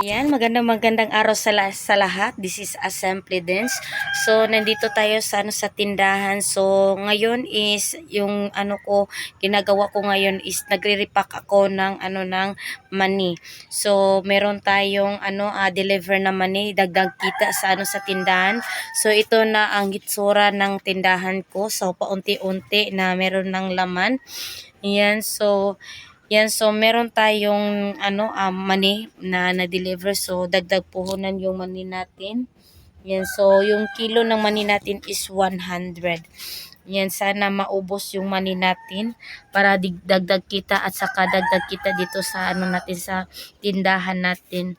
Ayan, magandang magandang araw sa, la- sa lahat. This is Assembly Dance. So, nandito tayo sa ano sa tindahan. So, ngayon is yung ano ko ginagawa ko ngayon is nagre-repack ako ng ano ng money. So, meron tayong ano ah, deliver na money, dagdag kita sa ano sa tindahan. So, ito na ang hitsura ng tindahan ko. So, paunti-unti na meron ng laman. Ayan, so yan, so meron tayong ano, um, money na na-deliver. So dagdag puhunan yung money natin. Yan, so yung kilo ng money natin is 100. Yan, sana maubos yung money natin para dagdag kita at saka dagdag kita dito sa ano natin sa tindahan natin.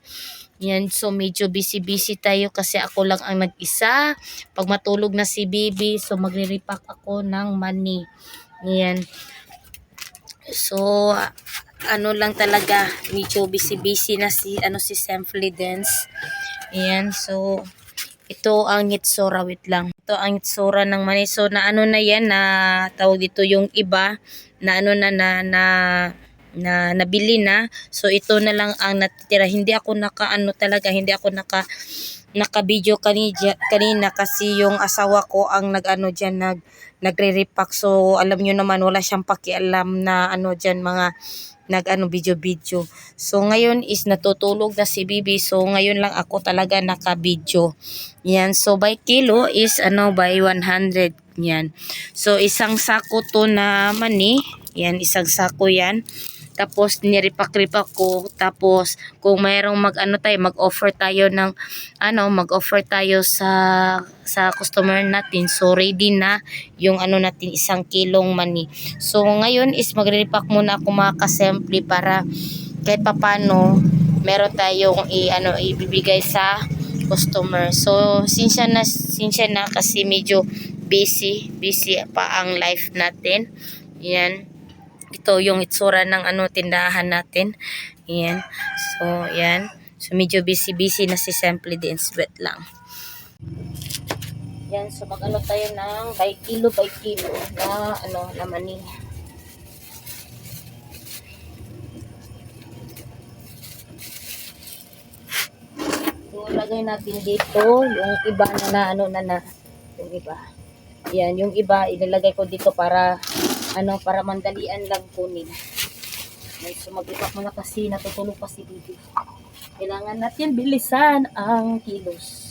Yan, so medyo busy-busy tayo kasi ako lang ang nag-isa. Pag matulog na si Bibi, so magre-repack ako ng money. Yan. So, ano lang talaga, medyo busy-busy na si, ano, si Dance. Ayan, so, ito ang itsura, wait lang. Ito ang itsura ng money. So, na ano na yan, na tawag dito yung iba, na ano na, na, na, na nabili na. So, ito na lang ang natitira. Hindi ako naka, ano talaga, hindi ako naka, naka-video kanina, kanina kasi yung asawa ko ang nag-ano dyan, nag, nagre-repack. So, alam nyo naman, wala siyang pakialam na ano dyan, mga nag-ano, video-video. So, ngayon is natutulog na si Bibi. So, ngayon lang ako talaga naka-video. Yan. So, by kilo is ano, by 100. Yan. So, isang sako to na mani. Yan, isang sako yan. Tapos niripak-ripak ko. Tapos kung mayroong mag-ano tayo, mag-offer tayo ng ano, mag-offer tayo sa sa customer natin. So ready na yung ano natin isang kilong mani. So ngayon is magre-repack muna ako mga kasemple para kahit papano meron tayong i ano ibibigay sa customer. So sinsya na sinsya na kasi medyo busy, busy pa ang life natin. Yan ito yung itsura ng ano tindahan natin. Ayan. So, ayan. So, medyo busy-busy na si Simply Dance Wet lang. Yan. So, mag-ano tayo ng by kilo by kilo na ano na mani. So, lagay natin dito yung iba na na ano na na yung iba. Yan, yung iba ilalagay ko dito para ano para mandalian lang kunin. May sumagipak mo na kasi natutulog pa si Bibi. Kailangan natin bilisan ang kilos.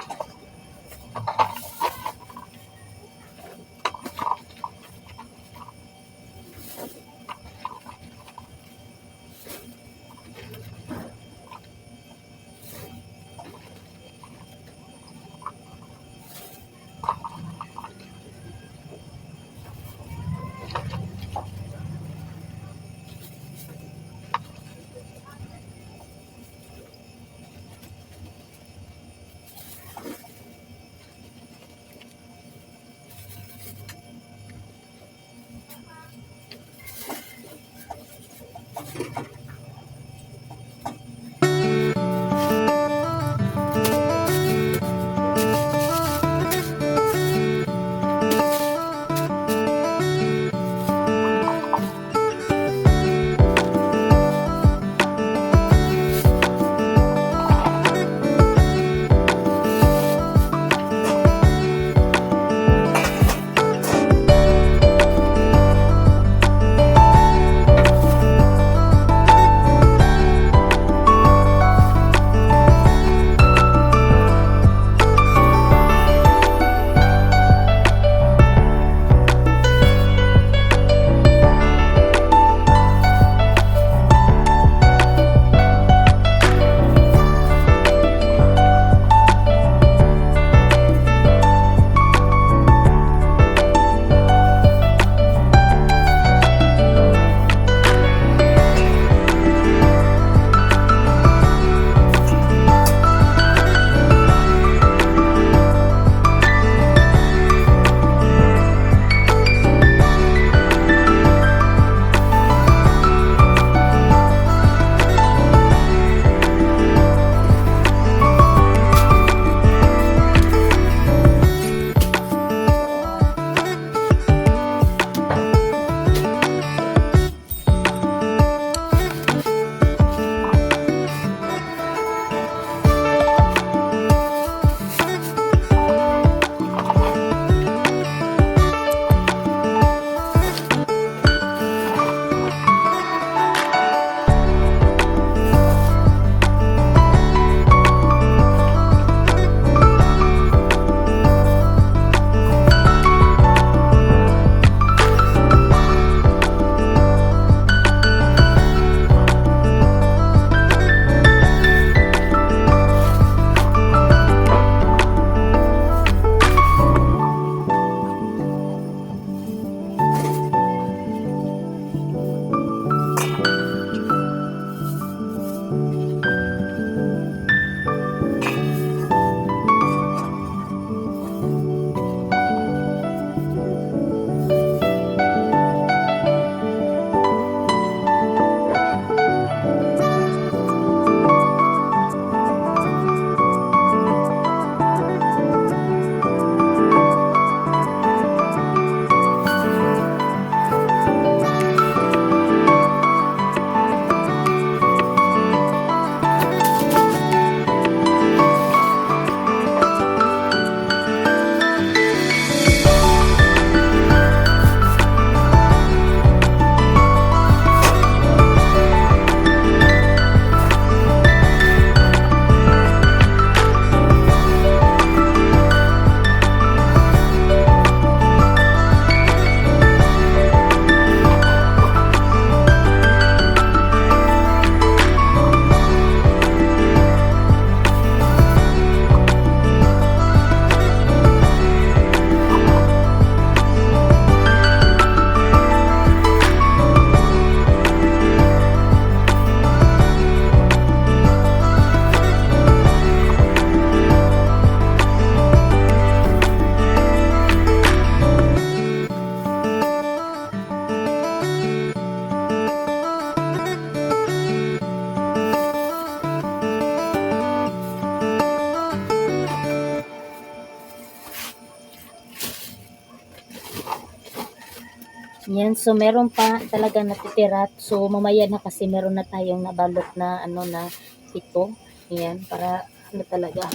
Yan, so meron pa talaga natitira. So mamaya na kasi meron na tayong nabalot na ano na ito. Yan, para ano talaga.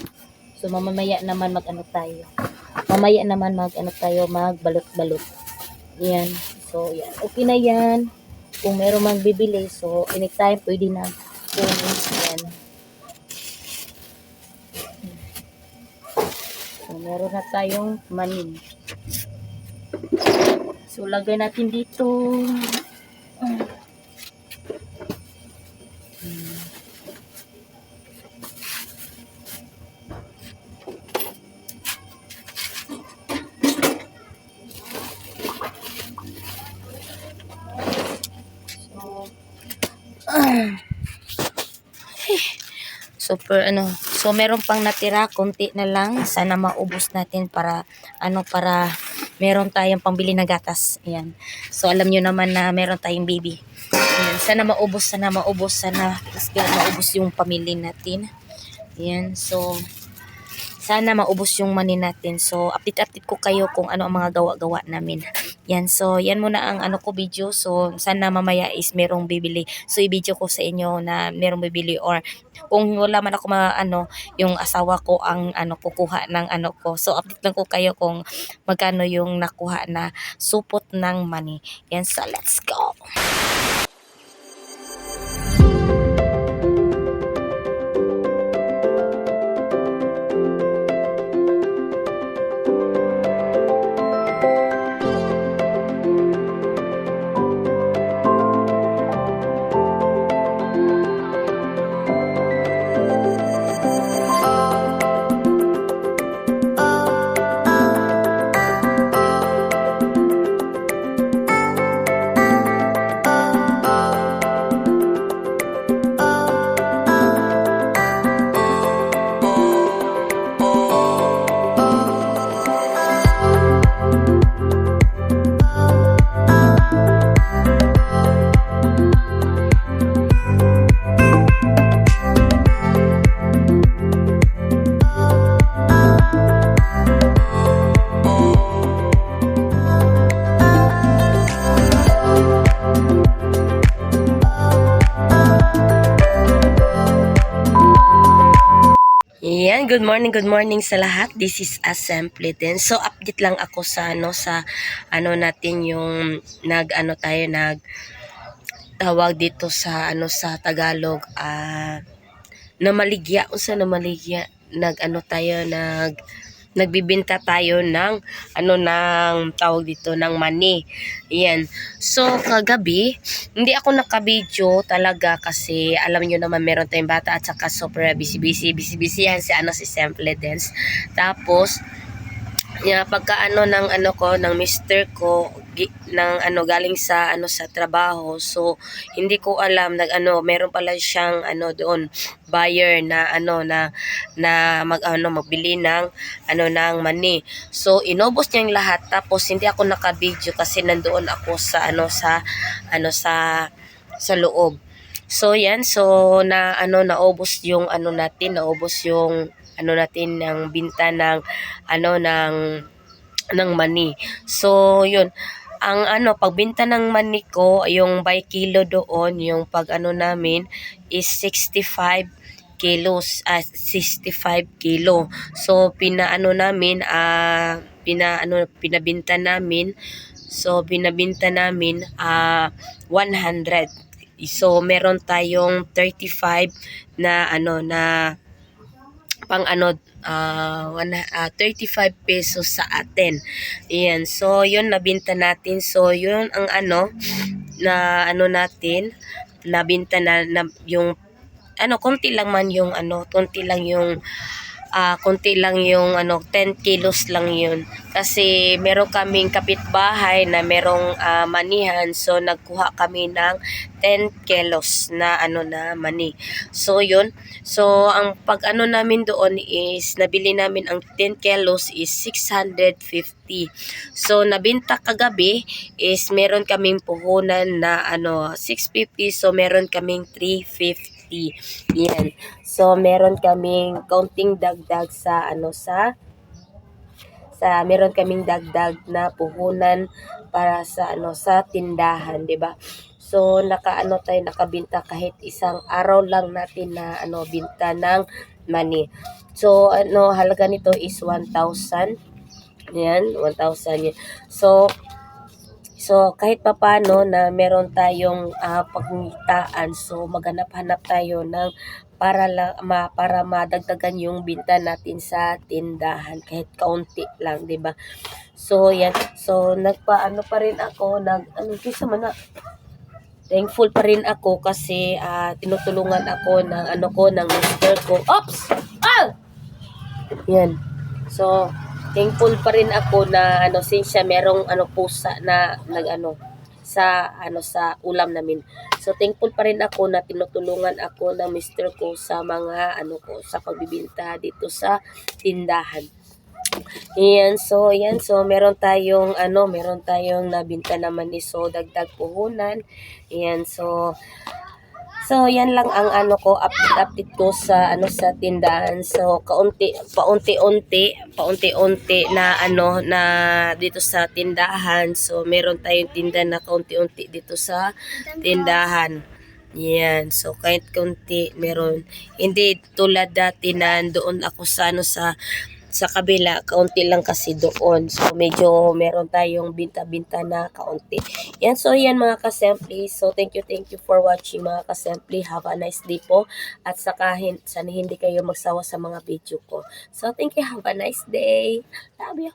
So mamaya naman mag ano tayo. Mamaya naman mag ano tayo, magbalot-balot. Yan. So yan, okay na yan. Kung meron mang bibili, so anytime pwede na. Yan. So meron na tayong manin. So, lagay natin dito. Super ano so meron pang natira konti na lang sana maubos natin para ano para meron tayong pambili ng gatas. Ayan. So alam nyo naman na meron tayong baby. Ayan. Sana maubos sana maubos sana maubos yung pamili natin. Ayan. So sana maubos yung money natin. So, update-update ko kayo kung ano ang mga gawa-gawa namin. Yan. So, yan muna ang ano ko video. So, sana mamaya is merong bibili. So, i-video ko sa inyo na merong bibili or kung wala man ako ma, ano, yung asawa ko ang ano kukuha ng ano ko. So, update lang ko kayo kung magkano yung nakuha na supot ng money. Yan. So, let's go! Good morning, good morning sa lahat. This is Assembly din. So update lang ako sa ano sa ano natin yung nag ano tayo nag tawag dito sa ano sa Tagalog ah namaligya unsa namaligya nag ano tayo nag nagbibenta tayo ng ano ng tawag dito ng money. Yan. So kagabi, hindi ako nakabidyo talaga kasi alam niyo naman meron tayong bata at saka super busy busy busy busy yan si ano si Simple Dance. Tapos yeah, pagka ano ng ano ko ng mister ko ng ano galing sa ano sa trabaho. So hindi ko alam nag ano meron pala siyang ano doon buyer na ano na na mag ano magbili ng ano ng money. So inubos niya yung lahat. Tapos hindi ako naka-video kasi nandoon ako sa ano sa ano sa sa loob. So yan. So na ano naubos yung ano natin naubos yung ano natin ng binta ng ano ng ng money. So, yun. Ang ano, pagbenta ng money ko, yung by kilo doon, yung pag ano namin is 65 kilos, ah, 65 kilo. So, pinaano namin, ah, pina, ano, pinabinta namin, so, pinabinta namin, ah, 100. So, meron tayong 35 na, ano, na, pang ano ah wana- ah, 35 pesos sa atin. Ayan. So, yun nabinta natin. So, yun ang ano na ano natin nabinta na, na yung ano konti lang man yung ano konti lang yung ah konti lang yung ano 10 kilos lang yun. Kasi meron kaming kapitbahay na merong ah, manihan. So nagkuha kami ng 10 kilos na ano na mani. So yun. So ang pag ano namin doon is nabili namin ang 10 kilos is 650 so nabinta kagabi is meron kaming puhunan na ano 650 so meron kaming 350 yan so meron kaming counting dagdag sa ano sa sa meron kaming dagdag na puhunan para sa ano sa tindahan, 'di ba? So nakaano tayo nakabinta kahit isang araw lang natin na ano binta ng money. So ano halaga nito is 1,000. Yan, 1,000 yan. So So, kahit papano na meron tayong ah, pagkitaan, so maghanap-hanap tayo ng para la, ma, para madagdagan yung binta natin sa tindahan kahit kaunti lang, 'di ba? So, yan. So, nagpaano pa rin ako, nag ano kisa man na thankful pa rin ako kasi ah, tinutulungan ako ng ano ko ng mister ko. Oops! Ah! Yan. So, thankful pa rin ako na ano since siya merong ano pusa na nag-ano sa ano sa ulam namin. So thankful pa rin ako na tinutulungan ako ng mister ko sa mga ano ko sa pagbibinta dito sa tindahan. Ayan, so yan so meron tayong ano, meron tayong nabinta naman ni so dagdag puhunan. Ayan, so So, yan lang ang ano ko, update-update ko sa ano sa tindahan. So, kaunti, paunti-unti, paunti-unti na ano na dito sa tindahan. So, meron tayong tinda na kaunti-unti dito sa tindahan. Yan. So, kahit kaunti, meron. Hindi tulad dati na doon ako sa ano sa sa kabila, kaunti lang kasi doon. So, medyo meron tayong binta-binta na kaunti. Yan, so yan mga kasempli. So, thank you, thank you for watching mga kasempli. Have a nice day po. At saka, hin- sana hindi kayo magsawa sa mga video ko. So, thank you. Have a nice day. Love you.